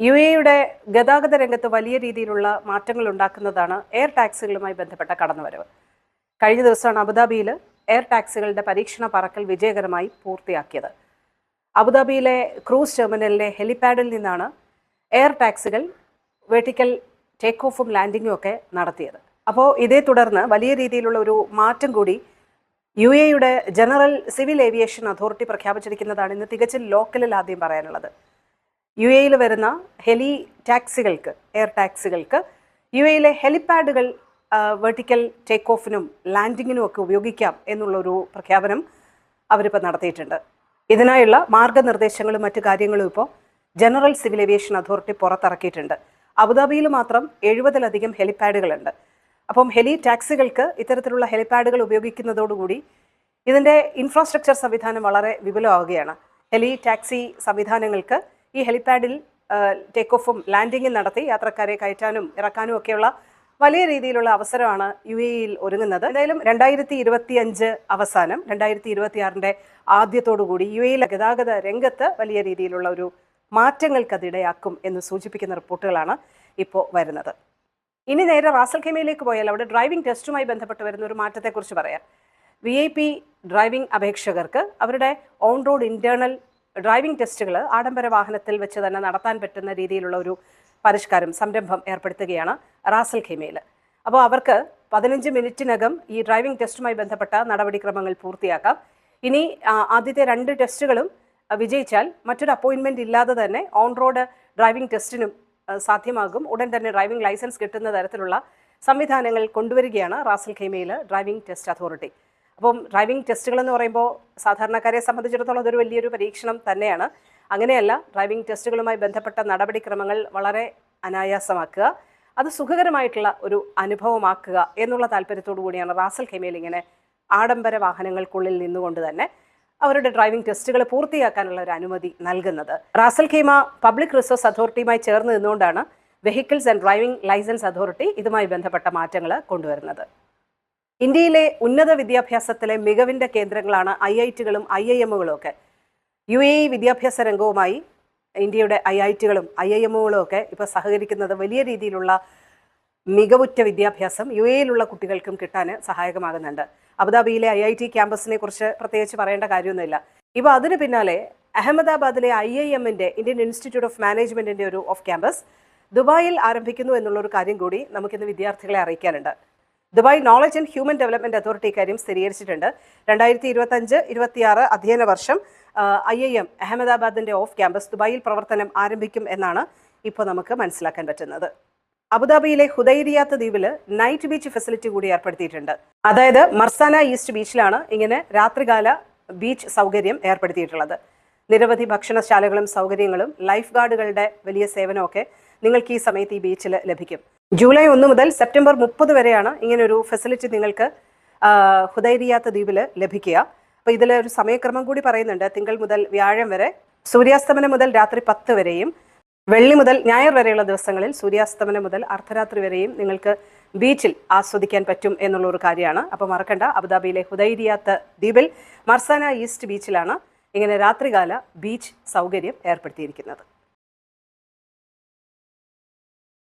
U എയുടെ ഗതാഗത രംഗത്ത് വലിയ രീതിയിലുള്ള മാറ്റങ്ങൾ ഉണ്ടാക്കുന്നതാണ് എയർ ടാക്സികളുമായി ബന്ധപ്പെട്ട കടന്നുവരവ്. കഴിഞ്ഞ ദിവസമാണ് അബുദാബിയിൽ എയർ ടാക്സികളുടെ പരീക്ഷണ പറക്കൽ വിജയകരമായി പൂർത്തിയാക്കിയത്. അബുദാബിയിലെ ക്രൂസ് ടെർമിനലിലെ ഹെലിപാഡിൽ നിന്നാണ് എയർ ടാക്സികൾ വെർട്ടിക്കൽ ടേക്ക് ഓഫും ലാൻഡിങ്ങും ഒക്കെ നടത്തിയത്. അപ്പോൾ ഇതേ തുടർന്ന് വലിയ രീതിയിലുള്ള ഒരു മാറ്റം കൂടി യു എയുടെ ജനറൽ സിവിൽ ഏവിയേഷൻ അതോറിറ്റി പ്രഖ്യാപിച്ചിരിക്കുന്നതാണ് ഇന്ന് തികച്ചും ലോക്കലിൽ ആദ്യം പറയാനുള്ളത്. യു എയിൽ വരുന്ന ഹെലി ടാക്സികൾക്ക് എയർ ടാക്സികൾക്ക് യു എയിലെ ഹെലിപാഡുകൾ വെർട്ടിക്കൽ ടേക്ക് ഓഫിനും ലാൻഡിങ്ങിനും ഒക്കെ ഉപയോഗിക്കാം എന്നുള്ളൊരു പ്രഖ്യാപനം അവരിപ്പോൾ നടത്തിയിട്ടുണ്ട്. ഇതിനായുള്ള മാർഗനിർദ്ദേശങ്ങളും മറ്റു കാര്യങ്ങളും ഇപ്പോൾ ജനറൽ സിവിൽ ഏവിയേഷൻ അതോറിറ്റി പുറത്തിറക്കിയിട്ടുണ്ട്. അബുദാബിയിൽ മാത്രം എഴുപതിലധികം ഹെലിപാഡുകളുണ്ട്. അപ്പം ഹെലി ടാക്സികൾക്ക് ഇത്തരത്തിലുള്ള ഹെലിപാഡുകൾ ഉപയോഗിക്കുന്നതോടുകൂടി ഇതിന്റെ ഇൻഫ്രാസ്ട്രക്ചർ സംവിധാനം വളരെ വിപുലമാവുകയാണ്. ഹെലി ടാക്സി സംവിധാനങ്ങൾക്ക് ഈ ഹെലിപാഡിൽ ടേക്ക് ഓഫും ലാൻഡിങ്ങും നടത്തി യാത്രക്കാരെ കയറ്റാനും ഇറക്കാനും ഒക്കെയുള്ള വലിയ രീതിയിലുള്ള അവസരമാണ് യു എയിൽ ഒരുങ്ങുന്നത്. എന്തായാലും രണ്ടായിരത്തി ഇരുപത്തി അഞ്ച് അവസാനം രണ്ടായിരത്തി ഇരുപത്തി ആറിന്റെ ആദ്യത്തോടുകൂടി യു എയിലെ ഗതാഗത രംഗത്ത് വലിയ രീതിയിലുള്ള ഒരു മാറ്റങ്ങൾക്കതിടയാക്കും എന്ന് സൂചിപ്പിക്കുന്ന റിപ്പോർട്ടുകളാണ് ഇപ്പോൾ വരുന്നത്. ഇനി നേരെ റാസൽ ഖേമയിലേക്ക് പോയാൽ അവിടെ ഡ്രൈവിംഗ് ടെസ്റ്റുമായി ബന്ധപ്പെട്ട് വരുന്ന ഒരു മാറ്റത്തെക്കുറിച്ച് പറയാം. വി ഐ പി ഡ്രൈവിംഗ് അപേക്ഷകർക്ക് അവരുടെ ഓൺ റോഡ് ഇന്റേണൽ ഡ്രൈവിംഗ് ടെസ്റ്റുകൾ ആഡംബര വാഹനത്തിൽ വെച്ച് തന്നെ നടത്താൻ പറ്റുന്ന രീതിയിലുള്ള ഒരു പരിഷ്കാരം സംരംഭം ഏർപ്പെടുത്തുകയാണ് റാസൽ ഖേമയിൽ അപ്പോൾ അവർക്ക് പതിനഞ്ച് മിനിറ്റിനകം ഈ ഡ്രൈവിംഗ് ടെസ്റ്റുമായി ബന്ധപ്പെട്ട നടപടിക്രമങ്ങൾ പൂർത്തിയാക്കാം. ഇനി ആദ്യത്തെ രണ്ട് ടെസ്റ്റുകളും വിജയിച്ചാൽ മറ്റൊരു അപ്പോയിൻമെന്റ് ഇല്ലാതെ തന്നെ ഓൺ റോഡ് ഡ്രൈവിംഗ് ടെസ്റ്റിനും സാധ്യമാകും. ഉടൻ തന്നെ ഡ്രൈവിംഗ് ലൈസൻസ് കിട്ടുന്ന തരത്തിലുള്ള സംവിധാനങ്ങൾ കൊണ്ടുവരികയാണ് റാസൽ ഖൈമയിൽ ഡ്രൈവിംഗ് ടെസ്റ്റ് അതോറിറ്റി. അപ്പം ഡ്രൈവിംഗ് ടെസ്റ്റുകൾ എന്ന് പറയുമ്പോൾ സാധാരണക്കാരെ സംബന്ധിച്ചിടത്തോളം അതൊരു വലിയൊരു പരീക്ഷണം തന്നെയാണ്. അങ്ങനെയല്ല ഡ്രൈവിംഗ് ടെസ്റ്റുകളുമായി ബന്ധപ്പെട്ട നടപടിക്രമങ്ങൾ വളരെ അനായാസമാക്കുക. അത് സുഖകരമായിട്ടുള്ള ഒരു അനുഭവമാക്കുക എന്നുള്ള താല്പര്യത്തോടു കൂടിയാണ് റാസൽ ഖേമയിൽ ഇങ്ങനെ ആഡംബര വാഹനങ്ങൾക്കുള്ളിൽ നിന്നുകൊണ്ട് തന്നെ അവരുടെ ഡ്രൈവിംഗ് ടെസ്റ്റുകൾ പൂർത്തിയാക്കാനുള്ള ഒരു അനുമതി നൽകുന്നത്. Ras al Khaimah public resource അതോറിറ്റിയുമായി ചേർന്ന് നിന്നുകൊണ്ടാണ് vehicles and driving licence authority ഇതുമായി ബന്ധപ്പെട്ട മാറ്റങ്ങൾ കൊണ്ടുവരുന്നത്. ഇന്ത്യയിലെ ഉന്നത വിദ്യാഭ്യാസത്തിലെ മികവിന്റെ കേന്ദ്രങ്ങളാണ് ഐ ഐ ടികളും ഐ ഐ എമ്മുകളും ഒക്കെ യു എ ഇ വിദ്യാഭ്യാസ രംഗവുമായി ഇന്ത്യയുടെ ഐ ഐ ടികളും ഐ ഐ എമ്മുകളും ഒക്കെ ഇപ്പോൾ സഹകരിക്കുന്നത് വലിയ രീതിയിലുള്ള മികവുറ്റ വിദ്യാഭ്യാസം യു എയിലുള്ള കുട്ടികൾക്കും കിട്ടാൻ സഹായകമാകുന്നുണ്ട്. അബുദാബിയിലെ ഐ ഐ ടി ക്യാമ്പസിനെ കുറിച്ച് പ്രത്യേകിച്ച് പറയേണ്ട കാര്യമൊന്നുമില്ല. ഇപ്പോൾ അതിന് പിന്നാലെ അഹമ്മദാബാദിലെ ഐ ഐ എമ്മിന്റെ ഇന്ത്യൻ ഇൻസ്റ്റിറ്റ്യൂട്ട് ഓഫ് മാനേജ്മെന്റിന്റെ ഒരു ഓഫ് ക്യാമ്പസ് ദുബായിൽ ആരംഭിക്കുന്നു എന്നുള്ളൊരു കാര്യം കൂടി നമുക്കിന്ന് വിദ്യാർത്ഥികളെ അറിയിക്കാനുണ്ട്. Dubai Knowledge and Human Development Authority കാര്യം സ്ഥിരീകരിച്ചിട്ടുണ്ട്. രണ്ടായിരത്തി ഇരുപത്തഞ്ച് ഇരുപത്തിയാറ് അധ്യയന വർഷം ഐ ഐ എം അഹമ്മദാബാദിന്റെ ഓഫ് ക്യാമ്പസ് ദുബായിൽ പ്രവർത്തനം ആരംഭിക്കും എന്നാണ് ഇപ്പോൾ നമുക്ക് മനസ്സിലാക്കാൻ പറ്റുന്നത്. അബുദാബിയിലെ ഹുദൈരിയാത്ത് ദ്വീപിൽ നൈറ്റ് ബീച്ച് ഫെസിലിറ്റി കൂടി ഏർപ്പെടുത്തിയിട്ടുണ്ട്. അതായത് മർസാന ഈസ്റ്റ് ബീച്ചിലാണ് ഇങ്ങനെ രാത്രികാല ബീച്ച് സൗകര്യം ഏർപ്പെടുത്തിയിട്ടുള്ളത്. നിരവധി ഭക്ഷണശാലകളും സൗകര്യങ്ങളും ലൈഫ് ഗാർഡുകളുടെ വലിയ സേവനമൊക്കെ നിങ്ങൾക്ക് ഈ സമയത്ത് ഈ ബീച്ചിൽ ലഭിക്കും. ജൂലൈ ഒന്ന് മുതൽ സെപ്റ്റംബർ മുപ്പത് വരെയാണ് ഇങ്ങനൊരു ഫെസിലിറ്റി നിങ്ങൾക്ക് ഹുദൈരിയാത്ത ദ്വീപിൽ ലഭിക്കുക. അപ്പോൾ ഇതിൽ ഒരു സമയക്രമം കൂടി പറയുന്നുണ്ട്. തിങ്കൾ മുതൽ വ്യാഴം വരെ സൂര്യാസ്തമനം മുതൽ രാത്രി പത്ത് വരെയും വെള്ളി മുതൽ ഞായർ വരെയുള്ള ദിവസങ്ങളിൽ സൂര്യാസ്തമനം മുതൽ അർദ്ധരാത്രി വരെയും നിങ്ങൾക്ക് ബീച്ചിൽ ആസ്വദിക്കാൻ പറ്റും എന്നുള്ള ഒരു കാര്യമാണ്. അപ്പോൾ മറക്കണ്ട അബുദാബിയിലെ ഹുദൈരിയാത്ത ദ്വീപിൽ മർസാന ഈസ്റ്റ് ബീച്ചിലാണ് ഇങ്ങനെ രാത്രികാല ബീച്ച് സൗകര്യം ഏർപ്പെടുത്തിയിരിക്കുന്നത്.